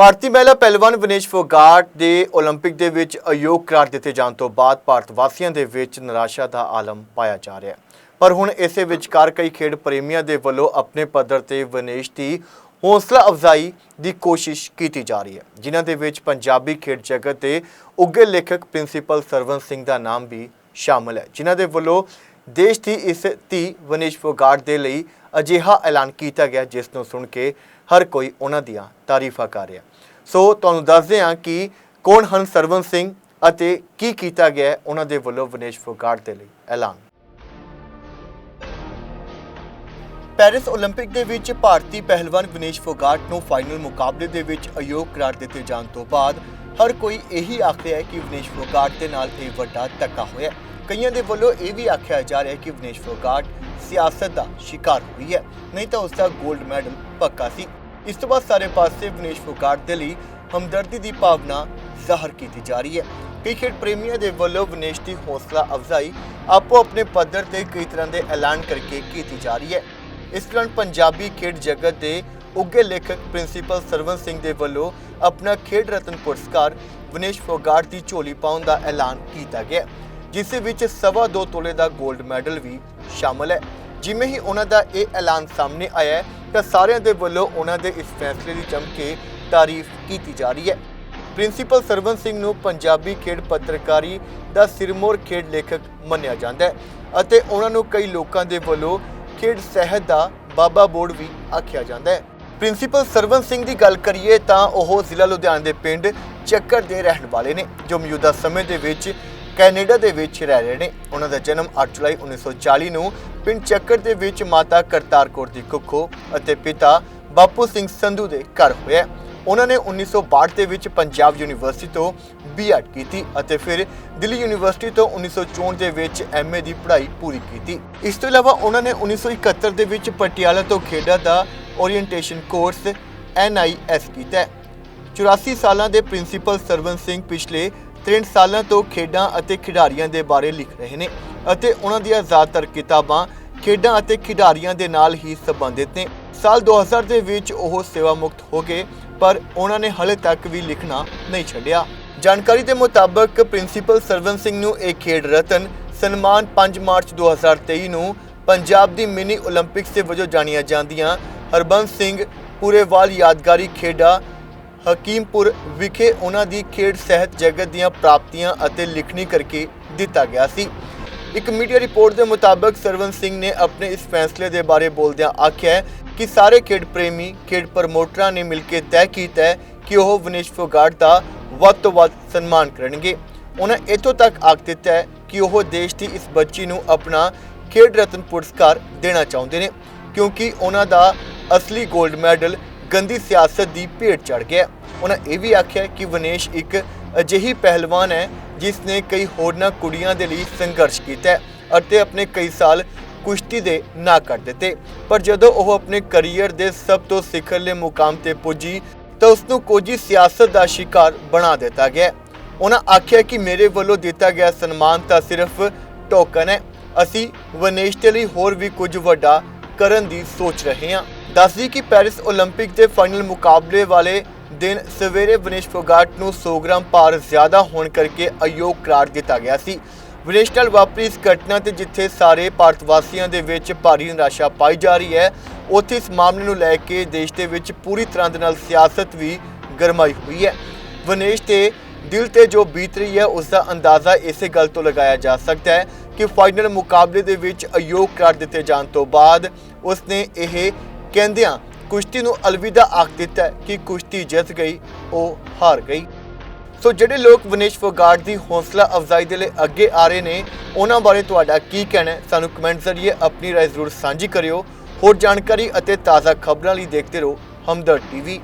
ਭਾਰਤੀ ਮਹਿਲਾ ਪਹਿਲਵਾਨ ਵਿਨੇਸ਼ ਫੋਗਾਟ ਦੇ 올림픽 ਦੇ ਵਿੱਚ ਅਯੋਗ ਕਰਾਰ ਦਿੱਤੇ ਜਾਣ ਤੋਂ ਬਾਅਦ ਭਾਰਤ ਵਾਸੀਆਂ ਦੇ ਵਿੱਚ ਨਿਰਾਸ਼ਾ ਦਾ ਆਲਮ ਪਾਇਆ ਜਾ ਰਿਹਾ ਹੈ ਪਰ ਹੁਣ ਇਸੇ ਵਿਚਕਾਰ ਕਈ ਖੇਡ ਪ੍ਰੇਮੀਆਂ ਦੇ ਵੱਲੋਂ ਆਪਣੇ ਪੱਧਰ ਤੇ ਵਿਨੇਸ਼ ਦੀ ਹੌਸਲਾ ਅਫਜ਼ਾਈ ਦੀ ਕੋਸ਼ਿਸ਼ ਕੀਤੀ ਜਾ ਰਹੀ ਹੈ ਜਿਨ੍ਹਾਂ ਦੇ ਵਿੱਚ ਪੰਜਾਬੀ ਖੇਡ ਜਗਤ ਦੇ ਉੱਘੇ ਲੇਖਕ ਪ੍ਰਿੰਸੀਪਲ ਸਰਵਨ ਸਿੰਘ ਦਾ ਨਾਮ ਵੀ ਸ਼ਾਮਲ ਹੈ ਜਿਨ੍ਹਾਂ ਦੇ ਵੱਲੋਂ ਦੇਸ਼ ਦੀ ਇਸ ਧੀ ਵਿਨੇਸ਼ ਫੋਗਾਟ ਦੇ ਲਈ ਅਜਿਹਾ ਐਲਾਨ ਕੀਤਾ ਗਿਆ ਜਿਸ ਨੂੰ ਸੁਣ ਕੇ ਹਰ ਕੋਈ ਉਹਨਾਂ ਦੀਆਂ ਤਾਰੀਫਾਂ ਕਰ ਰਿਹਾ ਸੋ ਤੁਹਾਨੂੰ ਦੱਸਦੇ ਹਾਂ ਕਿ ਕੌਣ ਹਨ ਸਰਵਨ ਸਿੰਘ ਅਤੇ ਕੀ ਕੀਤਾ ਗਿਆ ਉਹਨਾਂ ਦੇ ਵੱਲੋਂ ਵਿਨੇਸ਼ ਫੋਗਾਟ ਦੇ ਲਈ ਐਲਾਨ। ਪੈਰਿਸ 올림픽 ਦੇ ਵਿੱਚ ਭਾਰਤੀ ਪਹਿਲਵਾਨ ਵਿਨੇਸ਼ ਫੋਗਾਟ ਨੂੰ ਫਾਈਨਲ ਮੁਕਾਬਲੇ ਦੇ ਵਿੱਚ ਅਯੋਗ ਕਰਾਰ ਦਿੱਤੇ ਜਾਣ ਤੋਂ ਬਾਅਦ ਹਰ ਕੋਈ ਇਹੀ ਆਖਦਾ ਹੈ ਕਿ ਵਿਨੇਸ਼ ਫੋਗਾਟ ਦੇ ਨਾਲ ਇਹ ਵੱਡਾ ਧੱਕਾ ਹੋਇਆ ਕਈਆਂ ਦੇ ਵੱਲੋਂ ਇਹ ਵੀ ਆਖਿਆ ਜਾ ਰਿਹਾ ਹੈ ਕਿ ਵਿਨੇਸ਼ ਫੋਗਾਟ ਸਿਆਸਤ ਦਾ ਸ਼ਿਕਾਰ ਹੋਈ ਹੈ, ਨਹੀਂ ਤਾਂ ਉਸ ਦਾ 골ਡ ਮੈਡਲ ਪੱਕਾ ਸੀ। ਇਸ ਤੋਂ ਬਾਅਦ ਸਾਰੇ ਪਾਸੇ ਵਿਨੇਸ਼ ਫੋਗਾਟ ਦੇ ਲਈ ਹਮਦਰਦੀ ਦੀ ਭਾਵਨਾ ਜ਼ਾਹਰ ਕੀਤੀ ਜਾ ਰਹੀ ਹੈ। ਕਈ ਖੇਡ ਪ੍ਰੇਮੀਆਂ ਦੇ ਵੱਲੋਂ ਵਿਨੇਸ਼ ਦੀ ਹੌਸਲਾ ਅਫਜ਼ਾਈ ਆਪੋ ਆਪਣੇ ਪੱਧਰ ਤੇ ਕਈ ਤਰ੍ਹਾਂ ਦੇ ਐਲਾਨ ਕਰਕੇ ਕੀਤੀ ਜਾ ਰਹੀ ਹੈ। ਇਸ ਦੌਰਾਨ ਪੰਜਾਬੀ ਖੇਡ ਜਗਤ ਦੇ ਉੱਘੇ ਲੇਖਕ ਪ੍ਰਿੰਸੀਪਲ ਸਰਵਨ ਸਿੰਘ ਦੇ ਵੱਲੋਂ ਆਪਣਾ ਖੇਡ ਰਤਨ ਪੁਰਸਕਾਰ ਵਿਨੇਸ਼ ਫੋਗਾਟ ਦੀ ਝੋਲੀ ਪਾਉਣ ਦਾ ਐਲਾਨ ਕੀਤਾ ਗਿਆ ਜਿਸ ਵਿੱਚ ਸਵਾ ਦੋ ਤੋਲੇ ਦਾ 골ਡ ਮੈਡਲ ਵੀ ਸ਼ਾਮਲ ਹੈ। ਜਿਵੇਂ ਹੀ ਉਹਨਾਂ ਦਾ ਇਹ ਐਲਾਨ ਸਾਹਮਣੇ ਆਇਆ ਤਾਂ ਸਾਰਿਆਂ ਦੇ ਵੱਲੋਂ ਉਹਨਾਂ ਦੇ ਇਸ ਫੈਸਲੇ ਦੀ ਜੰਮ ਕੇ ਤਾਰੀਫ ਕੀਤੀ ਜਾ ਰਹੀ ਹੈ। ਪ੍ਰਿੰਸੀਪਲ ਸਰਵਨ ਸਿੰਘ ਨੂੰ ਪੰਜਾਬੀ ਖੇਡ ਪੱਤਰਕਾਰੀ ਦਾ ਸਿਰਮੌਰ ਖੇਡ ਲੇਖਕ ਮੰਨਿਆ ਜਾਂਦਾ ਹੈ ਅਤੇ ਉਹਨਾਂ ਨੂੰ ਕਈ ਲੋਕਾਂ ਦੇ ਵੱਲੋਂ ਖੇਡ ਸਹਿਤ ਦਾ ਬਾਬਾ ਬੋਰਡ ਵੀ ਆਖਿਆ ਜਾਂਦਾ ਹੈ। ਪ੍ਰਿੰਸੀਪਲ ਸਰਵਨ ਸਿੰਘ ਦੀ ਗੱਲ ਕਰੀਏ ਤਾਂ ਉਹ ਜ਼ਿਲ੍ਹਾ ਲੁਧਿਆਣਾ ਦੇ ਪਿੰਡ ਚੱਕਰ ਦੇ ਰਹਿਣ ਵਾਲੇ ਨੇ, ਜੋ ਮੌਜੂਦਾ ਸਮੇਂ ਦੇ ਵਿੱਚ ਕੈਨੇਡਾ ਦੇ ਵਿੱਚ ਰਹਿ ਰਹੇ ਨੇ। ਉਹਨਾਂ ਦਾ ਜਨਮ 8 ਜੁਲਾਈ 1940 ਨੂੰ ਪਿੰਡ ਚੱਕਰ ਦੇ ਵਿੱਚ ਮਾਤਾ ਕਰਤਾਰ ਕੌਰ ਦੀ ਕੁੱਖੋਂ ਅਤੇ ਪਿਤਾ ਬਾਪੂ ਸਿੰਘ ਸੰਧੂ ਦੇ ਘਰ ਹੋਇਆ ਉਹਨਾਂ ਨੇ 1962 ਦੇ ਵਿੱਚ ਪੰਜਾਬ ਯੂਨੀਵਰਸਿਟੀ ਤੋਂ ਬੀਐਡ ਕੀਤੀ ਅਤੇ ਫਿਰ ਦਿੱਲੀ ਯੂਨੀਵਰਸਿਟੀ ਤੋਂ 1964 ਦੇ ਵਿੱਚ ਐਮਏ ਦੀ ਪੜ੍ਹਾਈ ਪੂਰੀ ਕੀਤੀ। ਇਸ ਤੋਂ ਇਲਾਵਾ ਉਹਨਾਂ ਨੇ 1971 ਦੇ ਵਿੱਚ ਪਟਿਆਲਾ ਤੋਂ ਖੇਡਾਂ ਦਾ ਓਰੀਐਂਟੇਸ਼ਨ ਕੋਰਸ NIS ਕੀਤਾ ਹੈ। 84 ਸਾਲਾਂ ਦੇ ਪ੍ਰਿੰਸੀਪਲ ਸਰਵਨ ਸਿੰਘ ਪਿਛਲੇ 63 ਸਾਲਾਂ ਤੋਂ ਖੇਡਾਂ ਅਤੇ ਖਿਡਾਰੀਆਂ ਦੇ ਬਾਰੇ ਲਿਖ ਰਹੇ ਨੇ ਅਤੇ ਉਹਨਾਂ ਦੀਆਂ ਜ਼ਿਆਦਾਤਰ ਕਿਤਾਬਾਂ ਖੇਡਾਂ ਅਤੇ ਖਿਡਾਰੀਆਂ ਦੇ ਨਾਲ ਹੀ ਸੰਬੰਧਿਤ ਨੇ। ਸਾਲ 2000 ਦੇ ਵਿੱਚ ਉਹ ਸੇਵਾ ਮੁਕਤ ਹੋ ਗਏ, ਪਰ ਉਹਨਾਂ ਨੇ ਹਲੇ ਤੱਕ ਵੀ ਲਿਖਣਾ ਨਹੀਂ ਛੱਡਿਆ। ਜਾਣਕਾਰੀ ਦੇ ਮੁਤਾਬਕ ਪ੍ਰਿੰਸੀਪਲ ਸਰਵਨ ਸਿੰਘ ਨੂੰ ਇਹ ਖੇਡ ਰਤਨ ਸਨਮਾਨ 5 ਮਾਰਚ 2023 ਨੂੰ ਪੰਜਾਬ ਦੀ ਮਿਨੀ 올림픽ਸ ਦੇ ਵਜੋਂ ਜਾਣੀਆਂ ਜਾਂਦੀਆਂ। ਹਰਬੰਸ ਸਿੰਘ, ਪੂਰੇਵਾਲ ਯਾਦਗਾਰੀ ਖੇਡਾਂ ਹਕੀਮਪੁਰ ਵਿਖੇ ਉਹਨਾਂ ਦੀ ਖੇਡ ਸਹਿਤ ਜਗਤ ਦੀਆਂ ਪ੍ਰਾਪਤੀਆਂ ਅਤੇ ਲਿਖਣੀ ਕਰਕੇ ਦਿੱਤਾ ਗਿਆ ਸੀ। ਇੱਕ ਮੀਡੀਆ ਰਿਪੋਰਟ ਦੇ ਮੁਤਾਬਕ ਸਰਵਨ ਸਿੰਘ ਨੇ ਆਪਣੇ ਇਸ ਫੈਸਲੇ ਦੇ ਬਾਰੇ ਬੋਲਦਿਆਂ ਆਖਿਆ ਕਿ ਸਾਰੇ ਖੇਡ ਪ੍ਰੇਮੀ, ਖੇਡ ਪ੍ਰਮੋਟਰਾਂ ਨੇ ਮਿਲ ਕੇ ਤੈਅ ਕੀਤਾ ਹੈ ਕਿ ਉਹ ਵਿਨੇਸ਼ ਫੋਗਾਟ ਦਾ ਵੱਧ ਤੋਂ ਵੱਧ ਸਨਮਾਨ ਕਰਨਗੇ। ਉਹਨਾਂ ਇੱਥੋਂ ਤੱਕ ਆਖ ਦਿੱਤਾ ਹੈ ਕਿ ਉਹ ਦੇਸ਼ ਦੀ ਇਸ ਬੱਚੀ ਨੂੰ ਆਪਣਾ ਖੇਡ ਰਤਨ ਪੁਰਸਕਾਰ ਦੇਣਾ ਚਾਹੁੰਦੇ ਨੇ, ਕਿਉਂਕਿ ਉਹਨਾਂ ਦਾ ਅਸਲੀ 골ਡ ਮੈਡਲ ਗੰਦੀ ਸਿਆਸਤ ਦੀ ਭੇਟ ਚੜ ਗਿਆ। ਉਹਨਾਂ ਇਹ ਵੀ ਆਖਿਆ ਕਿ ਵਿਨੇਸ਼ ਇੱਕ ਅਜਿਹੀ ਪਹਿਲਵਾਨ ਹੈ ਜਿਸ ਨੇ ਕਈ ਹੋਰਨਾਂ ਕੁੜੀਆਂ ਦੇ ਲਈ ਸੰਘਰਸ਼ ਕੀਤਾ ਅਤੇ ਆਪਣੇ ਕਈ ਸਾਲ ਕੁਸ਼ਤੀ ਦੇ ਨਾ ਕਰ ਦਿੱਤੇ। ਪਰ ਜਦੋਂ ਉਹ ਆਪਣੇ ਕੈਰੀਅਰ ਦੇ ਸਭ ਤੋਂ ਸਿਖਰਲੇ ਮੁਕਾਮ ਤੇ ਪੁੱਜੀ, ਤਾਂ ਉਸ ਨੂੰ ਕੋਜੀ ਸਿਆਸਤ ਦਾ ਸ਼ਿਕਾਰ ਬਣਾ ਦਿੱਤਾ ਗਿਆ। ਉਹਨਾਂ ਆਖਿਆ ਕਿ ਮੇਰੇ ਵੱਲੋਂ ਦਿੱਤਾ ਗਿਆ ਸਨਮਾਨ ਤਾਂ ਸਿਰਫ ਟੋਕਨ ਹੈ। ਅਸੀਂ ਵਿਨੇਸ਼ ਦੇ ਲਈ ਹੋਰ ਵੀ ਕੁਝ ਵੱਡਾ ਕਰਨ ਦੀ ਸੋਚ ਰਹੇ ਹਾਂ ਦੱਸਦੀ ਕਿ ਪੈਰਿਸ 올림픽 ਦੇ ਫਾਈਨਲ ਮੁਕਾਬਲੇ ਵਾਲੇ ਦਿਨ ਸਵੇਰੇ ਵਿਨੇਸ਼ ਫੋਗਾਟ ਨੂੰ 100 ਗ੍ਰਾਮ ਭਾਰ ਜ਼ਿਆਦਾ ਹੋਣ ਕਰਕੇ ਅਯੋਗ ਕਰਾਰ ਦਿੱਤਾ ਗਿਆ ਸੀ ਵਿਨੇਸ਼ ਨਾਲ ਵਾਪਰੀ ਇਸ ਘਟਨਾ ਤੇ ਜਿੱਥੇ ਸਾਰੇ ਭਾਰਤ ਵਾਸੀਆਂ ਦੇ ਵਿੱਚ ਭਾਰੀ ਨਿਰਾਸ਼ਾ ਪਾਈ ਜਾ ਰਹੀ ਹੈ ਉੱਥੇ ਇਸ ਮਾਮਲੇ ਨੂੰ ਲੈ ਕੇ ਦੇਸ਼ ਦੇ ਵਿੱਚ ਪੂਰੀ ਤਰ੍ਹਾਂ ਦੇ ਨਾਲ ਸਿਆਸਤ ਵੀ ਗਰਮਾਈ ਹੋਈ ਹੈ ਵਿਨੇਸ਼ ਤੇ ਦਿਲ ਤੇ ਜੋ ਬੀਤ ਰਹੀ ਹੈ ਉਸ ਦਾ ਅੰਦਾਜ਼ਾ ਇਸੇ ਗੱਲ ਤੋਂ ਲਗਾਇਆ ਜਾ ਸਕਦਾ ਹੈ ਕਿ ਫਾਈਨਲ ਮੁਕਾਬਲੇ ਦੇ ਵਿੱਚ ਅਯੋਗ ਕਰਾਰ ਦਿੱਤੇ ਜਾਣ ਤੋਂ ਬਾਅਦ ਉਸ ਨੇ ਇਹ ਕਹਿੰਦਿਆਂ ਕੁਸ਼ਤੀ ਨੂੰ ਅਲਵਿਦਾ ਆਖ ਦਿੱਤਾ ਕਿ ਕੁਸ਼ਤੀ ਜਿੱਤ ਗਈ, ਉਹ ਹਾਰ ਗਈ। ਸੋ ਜਿਹੜੇ ਲੋਕ ਵਿਨੇਸ਼ ਫੋਗਾਟ ਦੀ ਹੌਸਲਾ ਅਫਜ਼ਾਈ ਦੇ ਲਈ ਅੱਗੇ ਆ ਰਹੇ ਨੇ, ਉਹਨਾਂ ਬਾਰੇ ਤੁਹਾਡਾ ਕੀ ਕਹਿਣਾ ਹੈ? ਸਾਨੂੰ ਕਮੈਂਟ ਜ਼ਰੀਏ ਆਪਣੀ ਰਾਏ ਜ਼ਰੂਰ ਸਾਂਝੀ ਕਰਿਓ। ਹੋਰ ਜਾਣਕਾਰੀ ਅਤੇ ਤਾਜ਼ਾ ਖਬਰਾਂ ਲਈ ਦੇਖਦੇ ਰਹੋ ਹਮਦਰਦ ਟੀਵੀ।